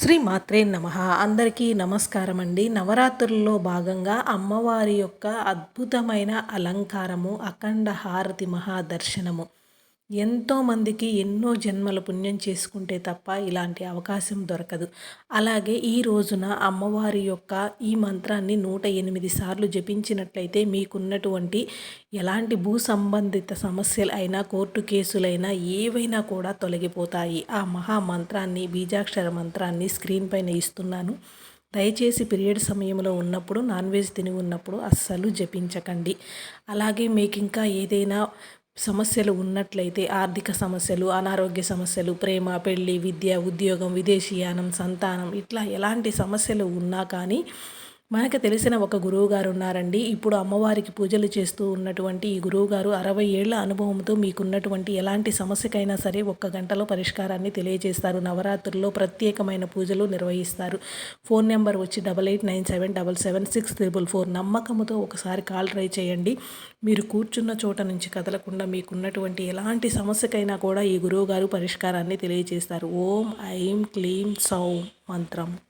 శ్రీ మాత్రే నమ. అందరికీ నమస్కారం అండి నవరాత్రుల్లో భాగంగా అమ్మవారి యొక్క అద్భుతమైన అలంకారము అఖండ హారతి మహాదర్శనము. ఎంతోమందికి ఎన్నో జన్మల పుణ్యం చేసుకుంటే తప్ప ఇలాంటి అవకాశం దొరకదు. అలాగే ఈ రోజున అమ్మవారి యొక్క ఈ మంత్రాన్ని నూట ఎనిమిది సార్లు జపించినట్లయితే మీకున్నటువంటి ఎలాంటి భూ సంబంధిత సమస్యలు అయినా కోర్టు కేసులైనా ఏవైనా కూడా తొలగిపోతాయి. ఆ మహా మంత్రాన్ని బీజాక్షర మంత్రాన్ని స్క్రీన్ పైన ఇస్తున్నాను. దయచేసి పీరియడ్ సమయంలో ఉన్నప్పుడు నాన్ వెజ్ తిని ఉన్నప్పుడు అస్సలు జపించకండి. అలాగే మీకు ఇంకా ఏదైనా సమస్యలు ఉన్నట్లయితే ఆర్థిక సమస్యలు అనారోగ్య సమస్యలు ప్రేమ పెళ్ళి విద్య ఉద్యోగం విదేశీయానం సంతానం ఇట్లా ఎలాంటి సమస్యలు ఉన్నా కానీ మనకు తెలిసిన ఒక గురువుగారు ఉన్నారండి ఇప్పుడు అమ్మవారికి పూజలు చేస్తూ ఉన్నటువంటి ఈ గురువుగారు అరవై ఏళ్ళ అనుభవంతో మీకున్నటువంటి ఎలాంటి సమస్యకైనా సరే ఒక్క గంటలో పరిష్కారాన్ని తెలియజేస్తారు. నవరాత్రుల్లో ప్రత్యేకమైన పూజలు నిర్వహిస్తారు. ఫోన్ నెంబర్ వచ్చి double eight nine seven double seven six triple four నమ్మకంతో ఒకసారి కాల్ ట్రై చేయండి. మీరు కూర్చున్న చోట నుంచి కదలకుండా మీకున్నటువంటి ఎలాంటి సమస్యకైనా కూడా ఈ గురువుగారు పరిష్కారాన్ని తెలియజేస్తారు. ఓం ఐం క్లీం సౌ మంత్రం.